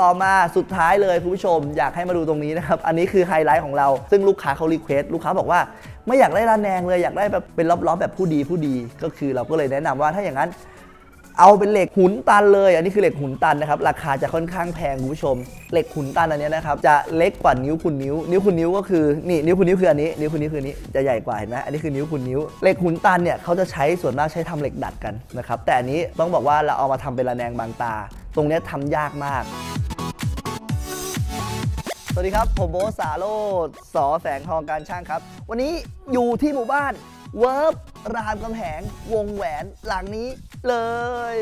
ต่อมาสุดท้ายเลยคุณผู้ชมอยากให้มาดูตรงนี้นะครับ อันนี้คือไฮไลท์ของเรา ซึ่งลูกค้าเขารีเควสลูกค้าบอกว่า ไม่อยากได้ระแนงเลยอยากได้แบบเป็นล็อบๆแบบผู้ดีผู้ดี ก็คือเราก็เลยแนะนำว่าถ้าอย่างนั้น เอาเป็นเหล็กหุนตันเลย อันนี้คือเหล็กหุนตันนะครับ ราคาจะค่อนข้างแพงคุณผู้ชม เหล็กหุนตันอันนี้นะครับจะเล็กกว่านิ้วคุณนิ้ว นิ้วคุณนิ้วก็คือนี่นิ้วคุณนิ้วคืออันนี้นิ้วคุณนิ้วคือนี้จะใหญ่กว่าเห็นไหมอันนี้คือนิ้วคุณนิ้วเหล็กหุนตันเนี่ยเขาจะใช้ส่วนมากใช้ทำเหล็กดัดกันนะครับแต่อันนี้ต้องบอกว่าเราเอามาทำเป็นระแนงบางตา ตรงนี้ทำยากมาก สวัสดีครับ ผมโบสาโรดสอแสงทองการช่างครับ วันนี้อยู่ที่หมู่บ้านเวิร์บรามกำแหง วงแหวนหลังนี้เลย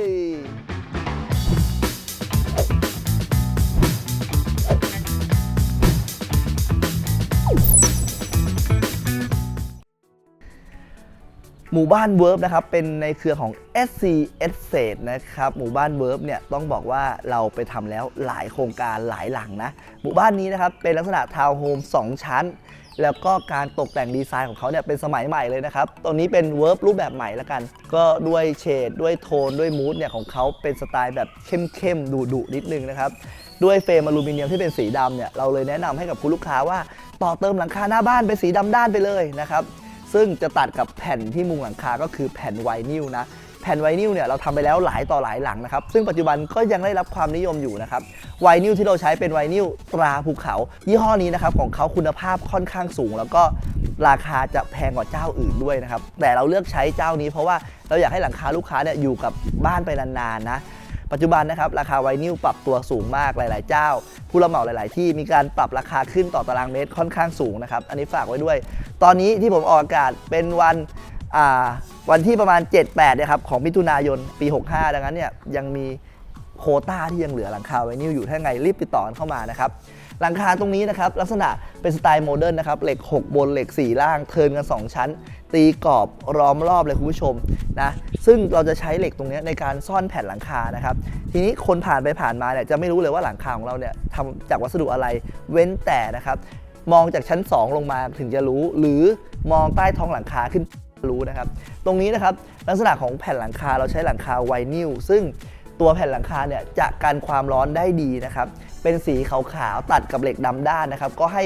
หมู่บ้านเวิร์บนะครับเป็นในเครือของ SC e s e นะครับหมู่บ้านเวิร์บเนี่ยต้องบอกว่าเราไปทำแล้วหลายโครงการหลายหลังนะ หมู่บ้านนี้นะครับเป็นลักษณะทาวน์โฮม2 ชั้น แล้วก็การตกแต่งดีไซน์ของเขาเนี่ยเป็นสมัยใหม่เลยนะครับตรงนี้เป็นเวิร์บรูปแบบใหม่แล้วกัน ก็ด้วยเฉดด้วยโทนด้วยมูดเนี่ยของเขาเป็นสไตล์แบบเข้มๆดุๆนิดนึงนะครับด้วยเฟรมอลูมิเนียมที่เป็นสีดำเนี่ยเราเลยแนะนำให้กับคุณลูกค้าว่าต่อเติมหลังคาหน้าบ้านเป็นสีดำด้านไปเลยนะครับ ซึ่งจะตัดกับแผ่นที่มุงหลังคาก็คือแผ่นไวนิลนะแผ่นไวนิลเนี่ยเราทำไปแล้วหลายต่อหลายหลังนะครับ ซึ่งปัจจุบันก็ยังได้รับความนิยมอยู่นะครับไวนิลที่เราใช้เป็นไวนิลตราภูเขา ยี่ห้อนี้นะครับของเขาคุณภาพค่อนข้างสูง แล้วก็ราคาจะแพงกว่าเจ้าอื่นด้วยนะครับแต่เราเลือกใช้เจ้านี้เพราะว่าเราอยากให้หลังคาลูกค้าเนี่ยอยู่กับบ้านไปนานๆนะ ปัจจุบันนะครับราคาไวนิลปรับตัวสูงมากหลาย ๆ เจ้า ผู้รับเหมาหลาย ๆ ที่มีการปรับราคาขึ้นต่อตารางเมตรค่อนข้างสูงนะครับอันนี้ฝากไว้ด้วย ตอนนี้ที่ผมออกอากาศเป็นวันวันที่ประมาณ 7-8นี่ยครับของมิถุนายนปี 65 ดังนั้นเนี่ยยังมีโคต้าที่ยังเหลือหลังคาไวนิลอยู่ถ้าไงรีบติดต่อเข้ามานะครับหลังคาตรงนี้นะครับลักษณะเป็นสไตล์โมเดิร์นนะครับเหล็ก 6 บนเหล็ก 4 ล่างเทินกัน 2 ชั้น ตีกรอบล้อมรอบเลยคุณผู้ชมนะ ซึ่งเราจะใช้เหล็กตรงนี้ในการซ่อนแผ่นหลังคานะครับ ทีนี้คนผ่านไปผ่านมาเนี่ยจะไม่รู้เลยว่าหลังคาของเราเนี่ยทำจากวัสดุอะไรเว้นแต่นะครับ มองจากชั้น 2 ลงมาถึงจะรู้ หรือมองใต้ท้องหลังคาขึ้นรู้นะครับ ตรงนี้นะครับลักษณะของแผ่นหลังคาเราใช้หลังคาไวนิลซึ่งตัวแผ่นหลังคาเนี่ยจะกันความร้อนได้ดีนะครับ เป็นสีขาวๆตัดกับเหล็กดำด้านนะครับ ก็ให้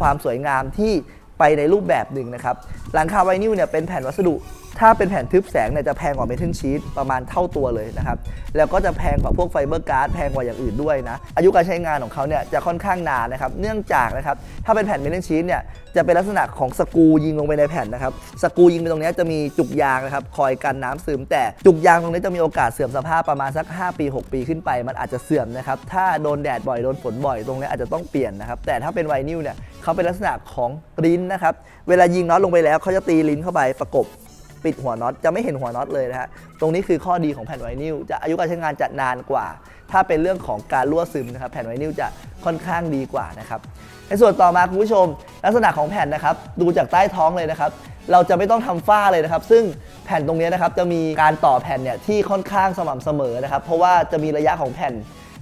ความสวยงามที่ไปในรูปแบบหนึ่งนะครับ หลังคาไวนิลเนี่ยเป็นแผ่นวัสดุ ถ้าเป็นแผ่นทึบแสงเนี่ยจะแพงกว่าเมทัลชีตประมาณเท่าตัวเลยนะครับ แล้วก็จะแพงกว่าพวกไฟเบอร์การ์ดแพงกว่าอย่างอื่นด้วยนะ อายุการใช้งานของเขาเนี่ยจะค่อนข้างนานนะครับ เนื่องจากนะครับถ้าเป็นแผ่นเมทัลชีตเนี่ยจะเป็นลักษณะของสกูยิงลงไปในแผ่นนะครับ สกูยิงไปตรงนี้จะมีจุกยางนะครับคอยกันน้ำซึม แต่จุกยางตรงนี้จะมีโอกาสเสื่อมสภาพประมาณสัก 5 ปี 6 ปีขึ้นไป มันอาจจะเสื่อมนะครับถ้าโดนแดดบ่อยโดนฝนบ่อยตรงนี้อาจจะต้องเปลี่ยนนะครับแต่ถ้าเป็นไวนิลเนี่ยเขาเป็นลักษณะของลิ้นนะครับเวลายิงน็อตลงไปแล้วเขาจะตีลิ้นเข้าไปประกบ ปิดหัวน็อตจะไม่เห็นหัวน็อตเลยนะฮะตรงนี้คือข้อดีของแผ่นไวนิลจะอายุการใช้งานจะนานกว่า ถ้าเป็นเรื่องของการรั่วซึมนะครับแผ่นไวนิลจะค่อนข้างดีกว่านะครับในส่วนต่อมาคุณผู้ชม ลักษณะของแผ่นนะครับดูจากใต้ท้องเลยนะครับเราจะไม่ต้องทำฝ้าเลยนะครับ ซึ่งแผ่นตรงนี้นะครับจะมีการต่อแผ่นเนี่ยที่ค่อนข้างสม่ำเสมอนะครับ เพราะว่าจะมีระยะของแผ่น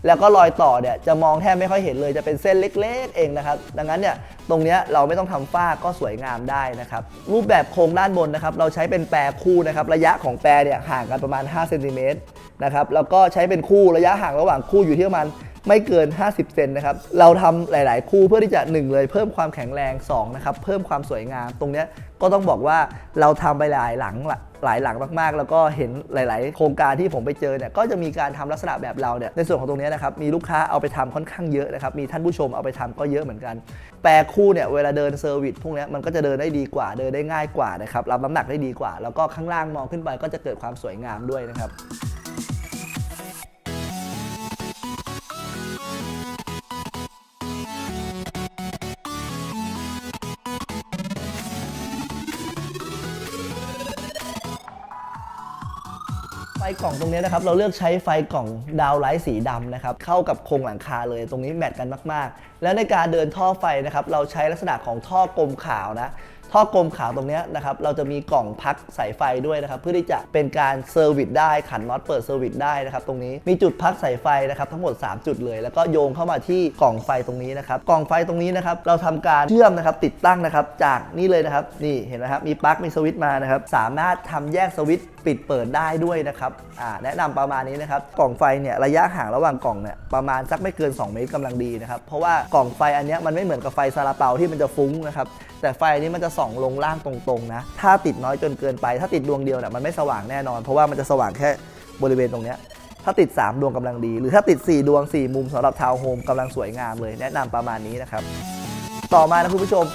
แล้วก็รอยต่อเนี่ยจะมองแทบไม่ค่อยเห็นเลยจะเป็นเส้นเล็กๆเองนะครับ ดังนั้นเนี่ยตรงนี้เราไม่ต้องทำฝ้าก็สวยงามได้นะครับ รูปแบบโครงด้านบนนะครับ เราใช้เป็นแปรคู่นะครับ ระยะของแปรเนี่ยห่างกันประมาณ5เซนติเมตรนะครับแล้วก็ใช้เป็นคู่ระยะห่างระหว่างคู่อยู่ที่ประมาณไม่เกิน 50 เซนนะครับ เราทำหลาย ๆ คู่เพื่อที่จะ 1 เลยเพิ่มความแข็งแรง 2 นะครับ เพิ่มความสวยงาม ตรงนี้ก็ต้องบอกว่าเราทำไปหลายหลังละ หลายหลังมากๆ แล้วก็เห็นหลาย ๆ โครงการที่ผมไปเจอเนี่ยก็จะมีการทำลักษณะแบบเราเนี่ยในส่วนของตรงนี้นะครับมีลูกค้าเอาไปทำค่อนข้างเยอะนะครับมีท่านผู้ชมเอาไปทำก็เยอะเหมือนกัน แปรคู่เนี่ยเวลาเดินเซอร์วิสพวกนี้มันก็จะเดินได้ดีกว่าเดินได้ง่ายกว่านะครับรับน้ำหนักได้ดีกว่า แล้วก็ข้างล่างมองขึ้นไปก็จะเกิดความสวยงามด้วยนะครับ ฟกล่องตรงนี้นะครับ เราเลือกใช้ไฟกล่องดาวไลท์สีดำนะครับ เข้ากับโครงหลังคาเลย ตรงนี้แมทกันมาก ๆ แล้วในการเดินท่อไฟนะครับ เราใช้ลักษณะของท่อกลมขาวนะ ท่อกลมขาวตรงนี้นะครับเราจะมีกล่องพักสายไฟด้วยนะครับเพื่อที่จะเป็นการเซอร์วิสได้ขันน็อตเปิดเซอร์วิสได้นะครับตรงนี้มีจุดพักสายไฟนะครับทั้งหมด 3 จุดเลย แล้วก็โยงเข้ามาที่กล่องไฟตรงนี้นะครับกล่องไฟตรงนี้นะครับเราทำการเชื่อมนะครับติดตั้งนะครับจากนี่เลยนะครับนี่เห็นไหมครับมีปลั๊กมีสวิตช์มานะครับสามารถทำแยกสวิตช์ปิดเปิดได้ด้วยนะครับอ่าแนะนำประมาณนี้นะครับกล่องไฟเนี่ยระยะห่างระหว่างกล่องเนี่ยประมาณสักไม่เกิน 2 เมตรกำลังดีนะครับเพราะว่ากล่องไฟอันนี้มันไม่เหมือนกับไฟซาลาเปาที่มันจะฟุ้งนะครับแต่ไฟนนี้มันจะส่องลงล่างตรงๆนะ ถ้าติดน้อยจนเกินไป ถ้าติดดวงเดียวเนี่ยมันไม่สว่างแน่นอน เพราะว่ามันจะสว่างแค่บริเวณตรงเนี้ยถ้าติด 3 ดวงกำลังดี หรือถ้าติด 4 ดวง 4 มุมสำหรับทาวน์โฮมกำลังสวยงามเลย แนะนำประมาณนี้นะครับ ต่อมานะคุณผู้ชม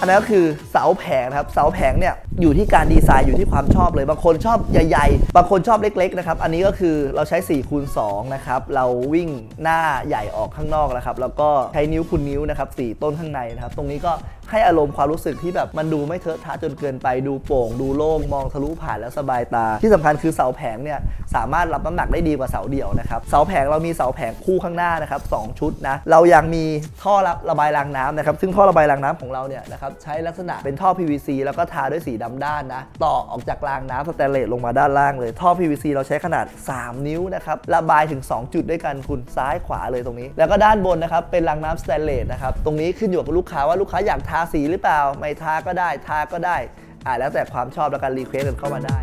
อันนั้นก็คือเสาแผงนะครับ เสาแผงเนี่ยอยู่ที่การดีไซน์อยู่ที่ความชอบเลย บางคนชอบใหญ่ๆ บางคนชอบเล็กๆนะครับ อันนี้ก็คือเราใช้4คูณ2นะครับ เราวิ่งหน้าใหญ่ออกข้างนอกนะครับ แล้วก็ใช้นิ้วคูณนิ้วนะครับสี่ต้นข้างในนะครับ ตรงนี้ก็ให้อารมณ์ความรู้สึกที่แบบมันดูไม่เทอะทะจนเกินไปดูโปร่ง ดูโล่งมองทะลุผ่านแล้วสบายตา ที่สำคัญคือเสาแผงเนี่ยสามารถรับน้ำหนักได้ดีกว่าเสาเดี่ยวนะครับเสาแผงเรามีเสาแผงคู่ข้างหน้านะครับสองชุดนะเรายังมีท่อระระบายรางน้ำนะครับซึ่งท่อระบายรางน้ำของเราเนี่ยนะครับใช้ลักษณะเป็นท่อ PVC แล้วก็ทาด้วยสีดำด้านนะต่อออกจากรางน้ำสแตนเลสลงมาด้านล่างเลยท่อ PVC เราใช้ขนาด 3 นิ้วนะครับระบายถึง 2 จุดด้วยกันคุณซ้ายขวาเลยตรงนี้ แล้วก็ด้านบนนะครับเป็นรางน้ำสแตนเลสนะครับตรงนี้ขึ้นอยู่กับลูกค้าว่าลูกค้าอยากทาสีหรือเปล่า ไม่ทาก็ได้ ทาก็ได้อ่าแล้วแต่ความชอบแล้วกันรีเควสกันเข้ามาได้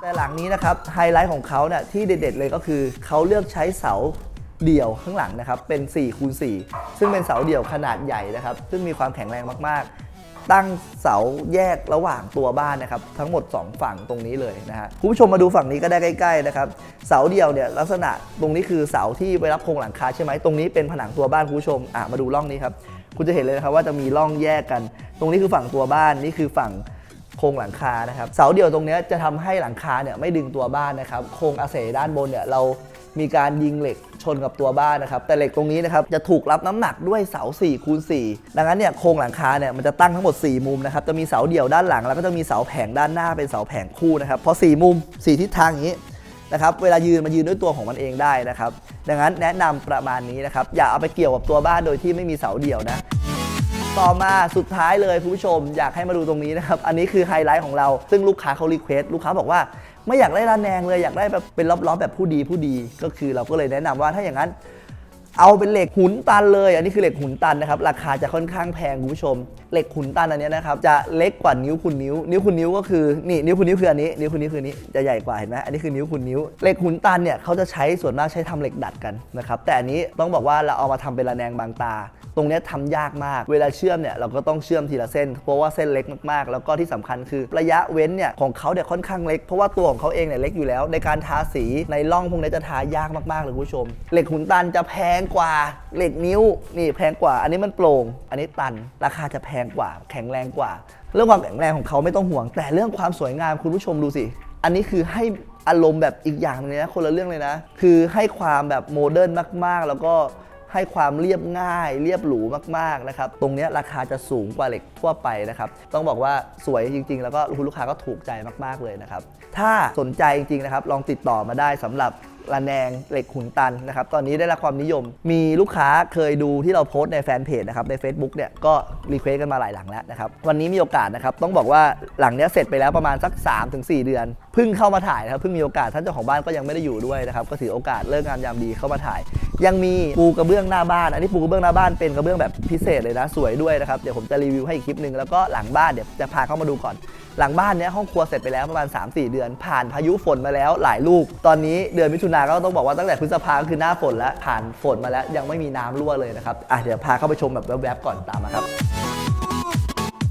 แต่หลังนี้นะครับไฮไลท์ของเขาเนี่ยที่เด็ดๆเลยก็คือเขาเลือกใช้เสาเดี่ยวข้างหลังนะครับเป็น4คูณ4ซึ่งเป็นเสาเดี่ยวขนาดใหญ่นะครับ ซึ่งมีความแข็งแรงมากๆ ตั้งเสาแยกระหว่างตัวบ้านนะครับทั้งหมด 2 ฝั่งตรงนี้เลยนะฮะคุณผู้ชมมาดูฝั่งนี้ก็ได้ใกล้ๆนะครับเสาเดี่ยวเนี่ยลักษณะตรงนี้คือเสาที่ไว้รับโครงหลังคาใช่ไหมตรงนี้เป็นผนังตัวบ้านคุณผู้ชมอะมาดูร่องนี้ครับคุณจะเห็นเลยนะครับว่าจะมีร่องแยกกัน ตรงนี้คือฝั่งตัวบ้านนี่คือฝั่ง โครงหลังคานะครับเสาเดี่ยวตรงนี้จะทำให้หลังคาเนี่ยไม่ดึงตัวบ้านนะครับโครงอาเสด้านบนเนี่ยเรามีการยิงเหล็กชนกับตัวบ้านนะครับ แต่เหล็กตรงนี้นะครับจะถูกรับน้ำหนักด้วยเสา4คูณ4ดังนั้นเนี่ยโครงหลังคาเนี่ยมันจะตั้งทั้งหมด 4 มุมนะครับ จะมีเสาเดี่ยวด้านหลัง แล้วก็จะมีเสาแผงด้านหน้าเป็นเสาแผงคู่นะครับ พอ 4 มุม 4 ทิศทางอย่างนี้นะครับ เวลายืนมันยืนด้วยตัวของมันเองได้นะครับ ดังนั้นแนะนำประมาณนี้นะครับ อย่าเอาไปเกี่ยวกับตัวบ้านโดยที่ไม่มีเสาเดี่ยวนะ ต่อมาสุดท้ายเลยคุณผู้ชมอยากให้มาดูตรงนี้นะครับ อันนี้คือไฮไลท์ของเรา ซึ่งลูกค้าเขารีเควสลูกค้าบอกว่าไม่อยากได้ระแนงเลยอยากได้แบบเป็นล้อๆแบบผู้ดีผู้ดี ก็คือเราก็เลยแนะนำว่าถ้าอย่างนั้น เอาเป็นเหล็กหุนตันเลย อันนี้คือเหล็กหุนตันนะครับ ราคาจะค่อนข้างแพงคุณผู้ชม เหล็กหุนตันอันนี้นะครับจะเล็กกว่านิ้วคุณนิ้ว นิ้วคุณนิ้วก็คือนี่นิ้วคุณนิ้วคืออันนี้นิ้วคุณนิ้วคือนี้จะใหญ่กว่าเห็นไหมอันนี้คือนิ้วคุณนิ้ว เหล็กหุนตันเนี่ยเขาจะใช้ส่วนมากใช้ทำเหล็กดัดกันนะครับแต่อันนี้ต้องบอกว่าเราเอามาทำเป็นระแนงบางตา ตรงนี้ยทำยากมาก เวลาเชื่อมเนี่ยเราก็ต้องเชื่อมทีละเส้น เพราะว่าเส้นเล็กมากๆ แล้วก็ที่สำคัญคือระยะเว้นเนี่ยของเขาเนี่ยค่อนข้างเล็ก เพราะว่าตัวของเขาเองเนี่ยเล็กอยู่แล้ว ในการทาสีในร่องพวกนี้จะทายากมากๆเลยคุณผู้ชม เหล็กหุนตันจะแพงกว่าเหล็กนิ้วนี่แพงกว่า อันนี้มันโปร่ง อันนี้ตัน ราคาจะแพงกว่า แข็งแรงกว่า เรื่องความแข็งแรงของเขาไม่ต้องห่วง แต่เรื่องความสวยงามคุณผู้ชมดูสิ อันนี้คือให้อารมณ์แบบอีกอย่างนึงเลยนะคนละเรื่องเลยนะ คือให้ความแบบโมเดิร์นมากๆ แล้วก็ ให้ความเรียบง่าย เรียบหรูมากๆนะครับ ตรงนี้ราคาจะสูงกว่าเหล็กทั่วไปนะครับ ต้องบอกว่าสวยจริง ๆ แล้วก็คุณลูกค้าก็ถูกใจมากๆเลยนะครับ ถ้าสนใจจริงๆนะครับ ลองติดต่อมาได้สำหรับระแนงเหล็กขุนตันนะครับ ตอนนี้ได้รับความนิยม มีลูกค้าเคยดูที่เราโพสต์ในแฟนเพจนะครับ ใน Facebook เนี่ยก็รีเควสกันมาหลายหลังแล้วนะครับ วันนี้มีโอกาสนะครับ ต้องบอกว่าหลังเนี้ยเสร็จไปแล้วประมาณสัก 3-4 เดือน เพิ่งเข้ามาถ่ายนะครับ เพิ่งมีโอกาสท่านเจ้าของบ้านก็ยังไม่ได้อยู่ด้วยนะครับ ก็ถือโอกาสเลิกงามยามดีเข้ามาถ่าย ยังมีปูกระเบื้องหน้าบ้าน อันนี้ปูกระเบื้องหน้าบ้านเป็นกระเบื้องแบบพิเศษเลยนะ สวยด้วยนะครับ เดี๋ยวผมจะรีวิวให้อีกคลิปหนึ่งแล้วก็หลังบ้านเดี๋ยวจะพาเข้ามาดูก่อน หลังบ้านเนี้ยห้องครัวเสร็จไปแล้วประมาณ 3-4 เดือน ผ่านพายุฝนมาแล้วหลายลูก ตอนนี้เดือนมิถุนาก็ต้องบอกว่าตั้งแต่พฤษภาก็คือหน้าฝนแล้วผ่านฝนมาแล้วยังไม่มีน้ำรั่วเลยนะครับอะเดี๋ยวพาเข้าไปชมแบบแวบๆก่อนตามมาครับ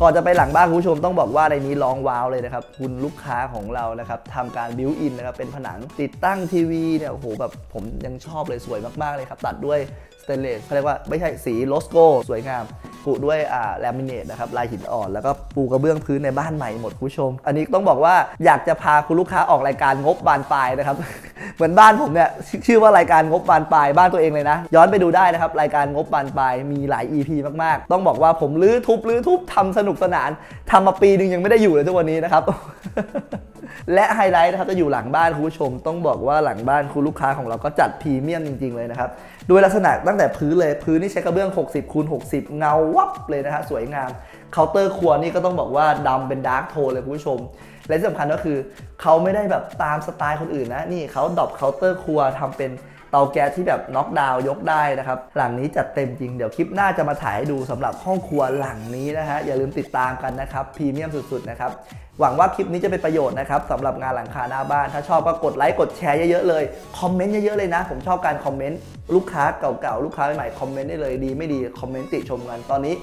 ก่อนจะไปหลังบ้านคุณผู้ชมต้องบอกว่าในนี้ร้องว้าวเลยนะครับ คุณลูกค้าของเรานะครับทำการบิวอินนะครับเป็นผนังติดตั้งทีวีเนี่ยโอ้โหแบบผมยังชอบเลยสวยมากๆเลยครับตัดด้วยสเตนเลสเขาเรียกว่าไม่ใช่สีโลสโกสวยงาม ปูด้วยอ่าแลมิเนตนะครับลายหินอ่อนแล้วก็ปูกระเบื้องพื้นในบ้านใหม่หมดคุณผู้ชม อันนี้ต้องบอกว่าอยากจะพาคุณลูกค้าออกรายการงบบานปลายนะครับ เหมือนบ้านผมเนี่ยชื่อว่ารายการงบบานปลายบ้านตัวเองเลยนะ ย้อนไปดูได้นะครับรายการงบบานปลายมีหลาย EP มากๆ ต้องบอกว่าผมลื้อทุบลื้อทุบทำสนุกสนานทำมาปีหนึ่งยังไม่ได้อยู่เลยทุกวันนี้นะครับและไฮไลท์นะครับจะอยู่หลังบ้านคุณผู้ชม ต้องบอกว่าหลังบ้านคุณลูกค้าของเราก็จัดพรีเมียมจริง ๆ เลยนะครับ ดยลักษณะตั้งแต่พื้นเลยพื้นนี่ใช้กระเบื้อง 60คูณ60 เงาวับเลยนะฮะสวยงามเคาน์เตอร์ครัวนี่ก็ต้องบอกว่าดำเป็นดาร์กโทนเลยคุณผู้ชม และที่สำคัญก็คือเขาไม่ได้แบบตามสไตล์คนอื่นนะนี่เขาดรอปเคาน์เตอร์ครัวทำเป็น เตาแก๊สที่แบบน็อกดาวน์ยกได้นะครับ หลังนี้จัดเต็มจริง เดี๋ยวคลิปหน้าจะมาถ่ายให้ดูสำหรับห้องครัวหลังนี้นะฮะ อย่าลืมติดตามกันนะครับพรีเมียมสุดๆนะครับ หวังว่าคลิปนี้จะเป็นประโยชน์นะครับสำหรับงานหลังคาหน้าบ้าน ถ้าชอบก็กดไลค์กดแชร์เยอะๆเลย คอมเมนต์เยอะๆเลยนะ ผมชอบการคอมเมนต์ลูกค้าเก่าๆลูกค้าใหม่ๆคอมเมนต์ได้เลยดี ไม่ดีคอมเมนต์ติชมกันตอนนี้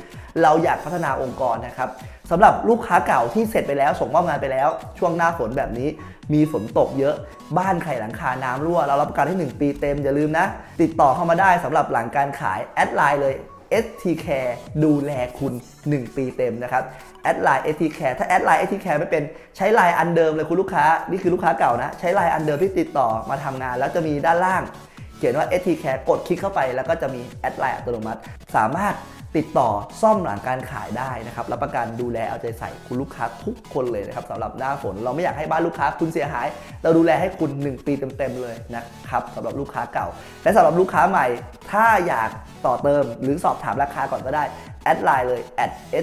เราอยากพัฒนาองค์กรนะครับสำหรับลูกค้าเก่าที่เสร็จไปแล้วส่งมอบงานไปแล้ว ช่วงหน้าฝนแบบนี้ มีฝนตกเยอะ บ้านใครหลังคาน้ำรั่ว เรารับประกันให้ 1 ปีเต็ม อย่าลืมนะ ติดต่อเข้ามาได้สำหรับหลังการขาย แอดไลน์เลย ST Care ดูแลคุณ 1 ปีเต็มนะครับ แอดไลน์ ST Care ถ้าแอดไลน์ ST Care ไม่เป็นใช้ไลน์อันเดิมเลยคุณลูกค้า นี่คือลูกค้าเก่านะ ใช้ไลน์อันเดิมที่ติดต่อมาทำงาน แล้วจะมีด้านล่าง เขียนว่า ST Care กดคลิกเข้าไป แล้วก็จะมีแอดไลน์อัตโนมัติ สามารถ ติดต่อซ่อมหลังการขายได้นะครับรับประกันดูแลเอาใจใส่คุณลูกค้าทุกคนเลยนะครับสำหรับหน้าฝนเราไม่อยากให้บ้านลูกค้าคุณเสียหาย เราดูแลให้คุณ 1 ปีเต็มๆเลยนะครับสำหรับลูกค้าเก่า และสำหรับลูกค้าใหม่ ถ้าอยากต่อเติมหรือสอบถามราคาก่อนก็ได้แอดไลน์เลย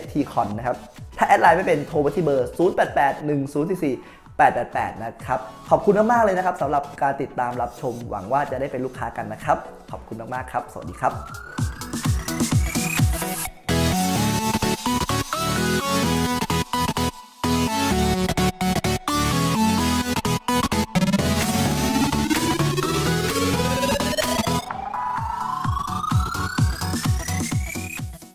@stcon นะครับถ้าแอดไลน์ไม่เป็นโทรมาที่เบอร์ 0881044888 นะครับ ขอบคุณมาก ๆ เลยนะครับสำหรับการติดตามรับชม หวังว่าจะได้เป็นลูกค้ากันนะครับ ขอบคุณมาก ๆ ครับ สวัสดีครับ Thank you.